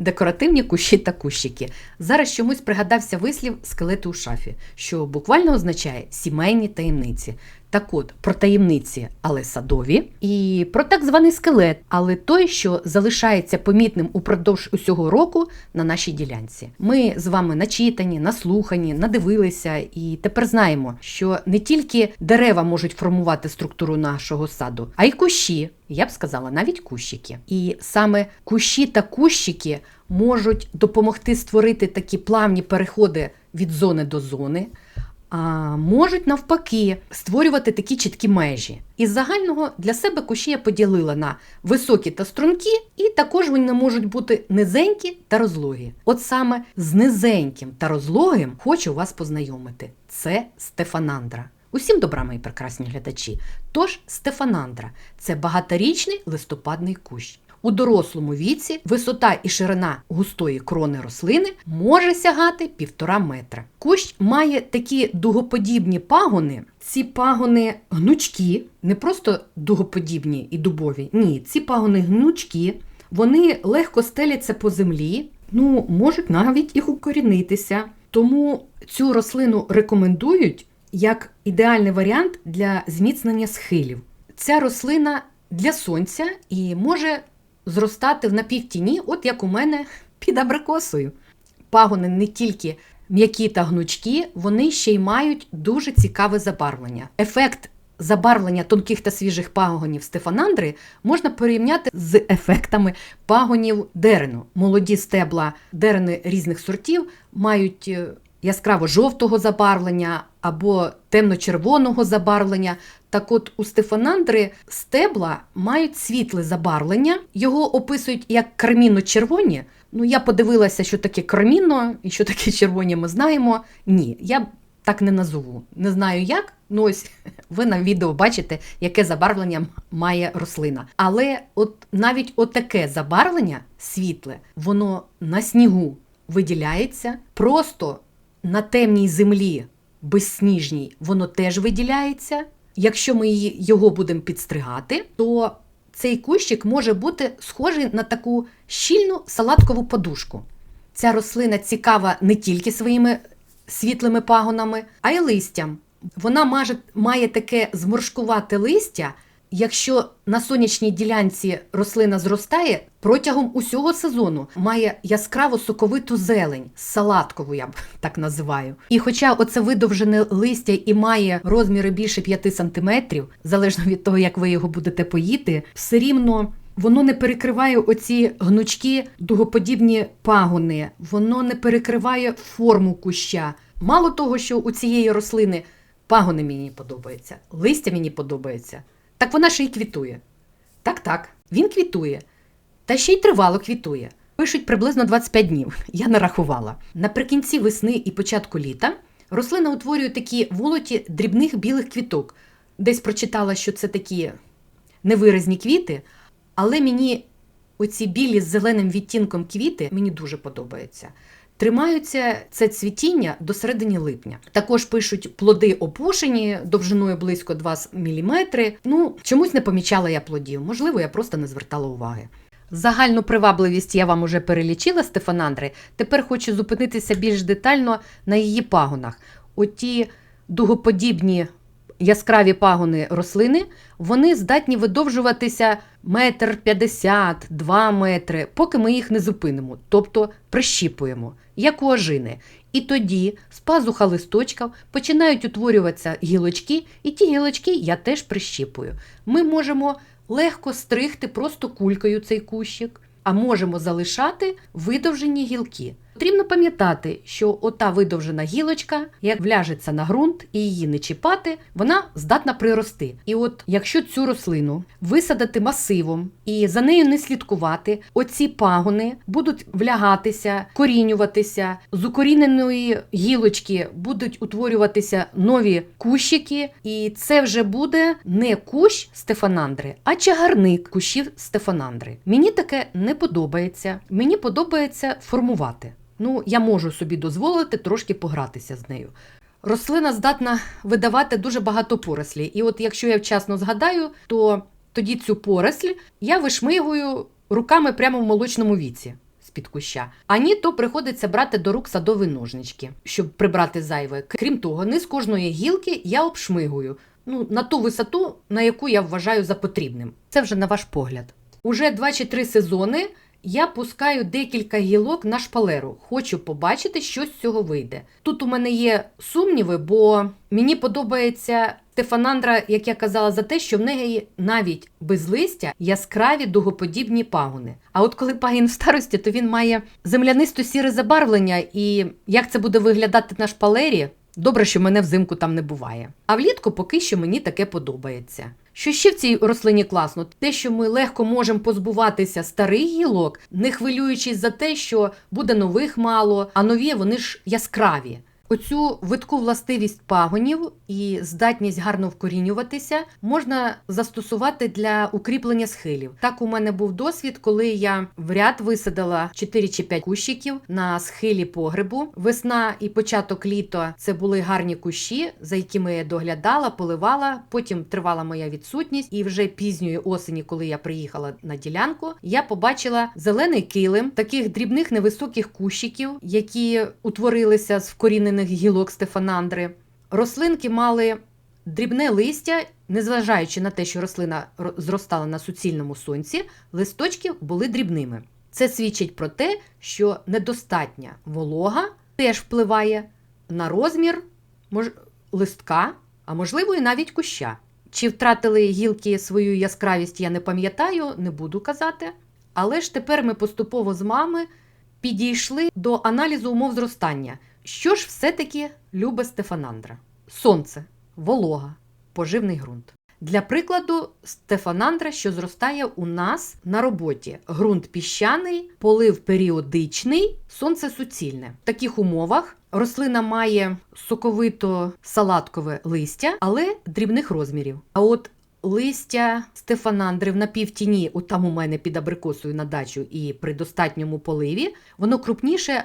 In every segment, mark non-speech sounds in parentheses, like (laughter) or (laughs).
Декоративні кущі та кущики. Зараз чомусь пригадався вислів скелети у шафі, що буквально означає сімейні таємниці. Так от, про таємниці, але садові, і про так званий скелет, але той, що залишається помітним упродовж усього року на нашій ділянці. Ми з вами начитані, наслухані, надивилися, і тепер знаємо, що не тільки дерева можуть формувати структуру нашого саду, а й кущі. Я б сказала, навіть кущики. І саме кущі та кущики можуть допомогти створити такі плавні переходи від зони до зони, а можуть навпаки створювати такі чіткі межі. Із загального для себе кущі я поділила на високі та стрункі, і також вони можуть бути низенькі та розлогі. От саме з низеньким та розлогим хочу вас познайомити. Це Стефанандра. Усім добра, мої прекрасні глядачі. Тож Стефанандра це багаторічний листопадний кущ. У дорослому віці висота і ширина густої крони рослини може сягати півтора метра. Кущ має такі дугоподібні пагони. Ці пагони гнучкі, не просто дугоподібні і дубові. Ні, ці пагони гнучкі, вони легко стеляться по землі, ну можуть навіть і укорінитися. Тому цю рослину рекомендують як ідеальний варіант для зміцнення схилів. Ця рослина для сонця і може зростати в напівтіні, от як у мене під абрикосою. Пагони не тільки м'які та гнучкі, вони ще й мають дуже цікаве забарвлення. Ефект забарвлення тонких та свіжих пагонів стефанандри можна порівняти з ефектами пагонів дерену. Молоді стебла дерени різних сортів мають е, яскраво жовтого забарвлення або темно-червоного забарвлення. Так от у стефанандри стебла мають світле забарвлення, його описують як кармінно-червоні. Ну, я подивилася, що таке кармінно і що таке червоні, ми знаємо. Ні, я так не назову. Не знаю як. Ну ось (laughs) ви на відео бачите, яке забарвлення має рослина. Але от навіть отаке забарвлення світле, воно на снігу виділяється, просто на темній землі безсніжній воно теж виділяється. Якщо ми його будемо підстригати, то цей кущик може бути схожий на таку щільну салаткову подушку. Ця рослина цікава не тільки своїми світлими пагонами, а й листям. Вона має, таке зморшкувате листя. Якщо на сонячній ділянці рослина зростає протягом усього сезону, має яскраво соковиту зелень, салаткову, я б (laughs) так називаю. І хоча оце видовжене листя і має розміри більше 5 см, залежно від того, як ви його будете поїти, все рівно. Воно не перекриває оці гнучкі дугоподібні пагони, воно не перекриває форму куща. Мало того, що у цієї рослини пагони мені подобаються, листя мені подобається. Так вона ще й квітує. Так, так, він квітує. Та ще й тривало квітує. Пишуть приблизно 25 днів, (laughs) я нарахувала. Наприкінці весни і початку літа рослина утворює такі волоті дрібних білих квіток. Десь прочитала, що це такі невиразні квіти, але мені оці білі з зеленим відтінком квіти мені дуже подобаються. Тримаються це цвітіння до середини липня. Також пишуть плоди опушені довжиною близько 2 мм. Ну, чомусь не помічала я плодів, можливо, я просто не звертала уваги. Загальну привабливість я вам уже перелічила Стефанандри. Тепер хочу зупинитися більш детально на її пагонах. Оті дугоподібні яскраві пагони рослини, вони здатні видовжуватися метр п'ятдесят, два метри, поки ми їх не зупинимо, тобто прищіпуємо, як у ожини. І тоді з пазуха листочка починають утворюватися гілочки, і ті гілочки я теж прищіпую. Ми можемо легко стригти просто кулькою цей кущик, а можемо залишати видовжені гілки. Потрібно пам'ятати, що ота видовжена гілочка, як вляжеться на ґрунт і її не чіпати, вона здатна прирости. І от якщо цю рослину висадити масивом і за нею не слідкувати, оці пагони будуть влягатися, корінюватися, з укоріненої гілочки будуть утворюватися нові кущики, і це вже буде не кущ стефанандри, а чагарник кущів стефанандри. Мені таке не подобається. Мені подобається формувати. Ну, я можу собі дозволити трошки погратися з нею. Рослина здатна видавати дуже багато порослі. І от якщо я вчасно згадаю, то тоді цю поросль я вишмигую руками прямо в молочному віці. з-під куща, ані то приходиться брати до рук садові ножнички, щоб прибрати зайве. Крім того, низ кожної гілки я обшмигую ну, на ту висоту, на яку я вважаю за потрібним. Це вже на ваш погляд. Уже два чи три сезони я пускаю декілька гілок на шпалеру. Хочу побачити, що з цього вийде. Тут у мене є сумніви, бо мені подобається Стефанандра, як я казала, за те, що в неї навіть без листя яскраві дугоподібні пагони. А от коли пагін в старості, то він має землянисто сіре забарвлення, і як це буде виглядати на шпалері, Добре, що мене взимку там не буває. А влітку поки що мені таке подобається. Що ще в цій рослині класно? Те, що ми легко можемо позбуватися старих гілок, не хвилюючись за те, що буде нових мало, а нові вони ж яскраві. Оцю видку властивість пагонів і здатність гарно вкорінюватися можна застосувати для укріплення схилів. Так у мене був досвід, коли я в ряд висадила 4 чи 5 кущиків на схилі погребу. Весна і початок літа це були гарні кущі, за якими я доглядала, поливала. Потім тривала моя відсутність, і вже пізньої осені, коли я приїхала на ділянку, я побачила зелений килим таких дрібних невисоких кущиків, які утворилися з вкорінених гілок стефанандри. Рослинки мали дрібне листя, незважаючи на те, що рослина зростала на суцільному сонці, листочки були дрібними. Це свідчить про те, що недостатня волога теж впливає на розмір листка, а можливо, і навіть куща. Чи втратили гілки свою яскравість, я не пам'ятаю, не буду казати. Але ж тепер ми поступово з мами підійшли до аналізу умов зростання. Що ж все-таки любить Стефанандра? Сонце, волога, поживний ґрунт. Для прикладу, стефанандра, що зростає у нас на роботі. Ґрунт піщаний, полив періодичний, сонце суцільне. В таких умовах рослина має соковито-салаткове листя, але дрібних розмірів. А от листя стефанандри в напівтіні, от там у мене під абрикосою на дачу і при достатньому поливі, воно крупніше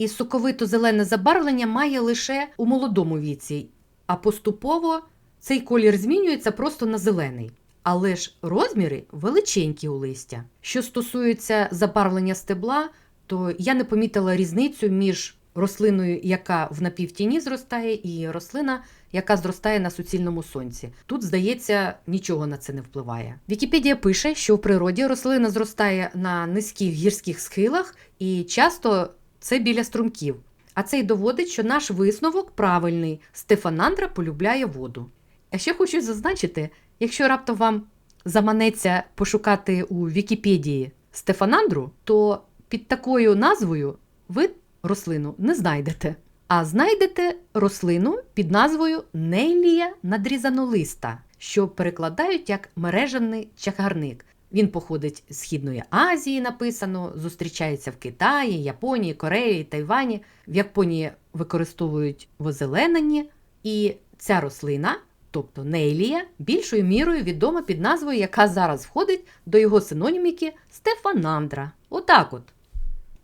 і соковито-зелене забарвлення має лише у молодому віці, а поступово цей колір змінюється просто на зелений. Але ж розміри величенькі у листя. Що стосується забарвлення стебла, то я не помітила різницю між рослиною, яка в напівтіні зростає, і рослина, яка зростає на суцільному сонці. Тут, здається, нічого на це не впливає. Вікіпедія пише, що в природі рослина зростає на низьких гірських схилах і часто це біля струмків. А це й доводить, що наш висновок правильний. Стефанандра полюбляє воду. А ще хочу зазначити, якщо раптом вам заманеться пошукати у Вікіпедії Стефанандру, то під такою назвою ви рослину не знайдете. А знайдете рослину під назвою Нейлія надрізанолиста, що перекладають як мережаний чагарник. Він походить з Східної Азії, написано, зустрічається в Китаї, Японії, Кореї, Тайвані. В Японії використовують в озелененні. І ця рослина, тобто нейлія, більшою мірою відома під назвою, яка зараз входить до його синоніміки Стефанандра. Отак от.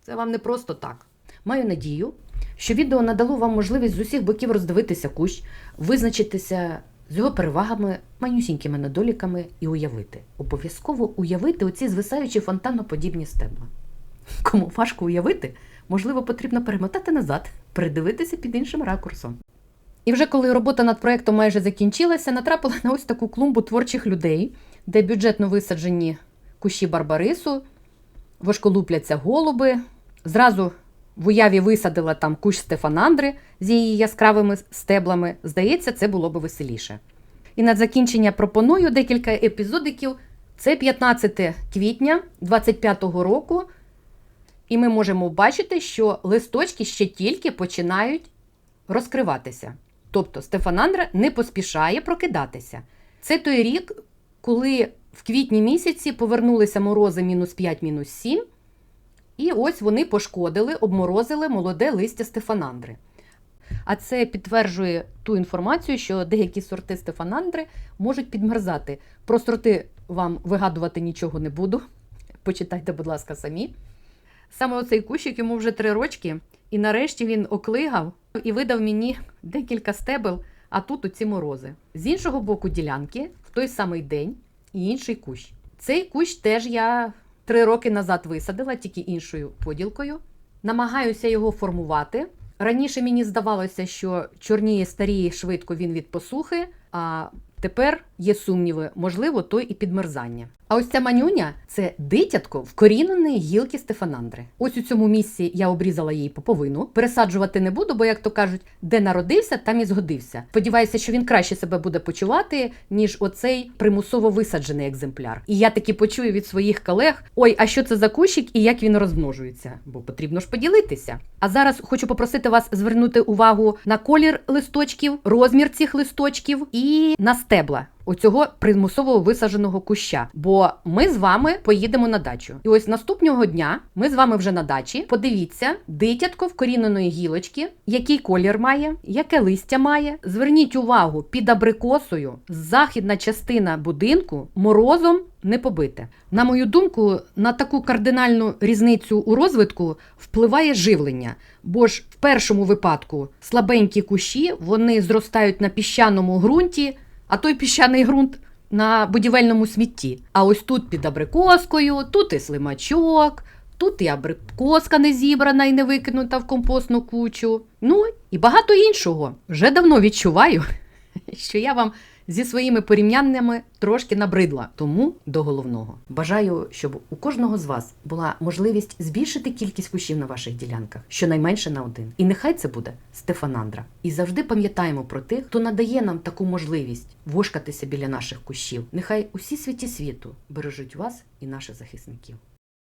Це вам не просто так. Маю надію, що відео надало вам можливість з усіх боків роздивитися кущ, визначитися з його перевагами, манюсінькими недоліками і уявити. Обов'язково уявити оці звисаючі фонтаноподібні стебла. Кому важко уявити, можливо, потрібно перемотати назад, передивитися під іншим ракурсом. І вже коли робота над проєктом майже закінчилася, натрапила на ось таку клумбу творчих людей, де бюджетно висаджені кущі барбарису, важколупляться голуби. Зразу в уяві висадила там кущ Стефанандри з її яскравими стеблами. Здається, це було би веселіше. І на закінчення пропоную декілька епізодиків. Це 15 квітня 25-го року, і ми можемо бачити, що листочки ще тільки починають розкриватися. Тобто Стефанандра не поспішає прокидатися. Це той рік, коли в квітні місяці повернулися морози мінус 5, мінус 7, і ось вони пошкодили, обморозили молоде листя Стефанандри. А це підтверджує ту інформацію, що деякі сорти Стефанандри можуть підмерзати. Про сорти вам вигадувати нічого не буду. Почитайте, будь ласка, самі. Саме оцей кущик йому вже три рочки, і нарешті він оклигав і видав мені декілька стебел, а тут оці морози. З іншого боку ділянки, в той самий день, і інший кущ. Цей кущ теж я три роки назад висадила, тільки іншою поділкою. Намагаюся його формувати. Раніше мені здавалося, що чорніє старіє швидко він від посухи, а тепер є сумніви, можливо, то і підмерзання. А ось ця манюня це дитятко вкоріненої гілки Стефанандри. Ось у цьому місці я обрізала її поповину. Пересаджувати не буду, бо, як то кажуть, де народився, там і згодився. Сподіваюся, що він краще себе буде почувати, ніж оцей примусово висаджений екземпляр. І я таки почую від своїх колег: ой, а що це за кущик і як він розмножується? Бо потрібно ж поділитися. А зараз хочу попросити вас звернути увагу на колір листочків, розмір цих листочків і на стебла оцього примусово висадженого куща. Бо ми з вами поїдемо на дачу. І ось наступного дня ми з вами вже на дачі. Подивіться, дитятко вкоріненої гілочки, який колір має, яке листя має. Зверніть увагу, під абрикосою західна частина будинку морозом не побите. На мою думку, на таку кардинальну різницю у розвитку впливає живлення. Бо ж в першому випадку слабенькі кущі вони зростають на піщаному ґрунті, а той піщаний ґрунт на будівельному смітті. А ось тут під абрикоскою, тут і слимачок, тут і абрикоска не зібрана і не викинута в компостну кучу. Ну і багато іншого. Вже давно відчуваю, (laughs) що я вам зі своїми порівняннями трошки набридла. Тому до головного. Бажаю, щоб у кожного з вас була можливість збільшити кількість кущів на ваших ділянках, щонайменше на один. І нехай це буде Стефанандра. І завжди пам'ятаємо про тих, хто надає нам таку можливість вошкатися біля наших кущів. Нехай усі світі світу бережуть вас і наших захисників.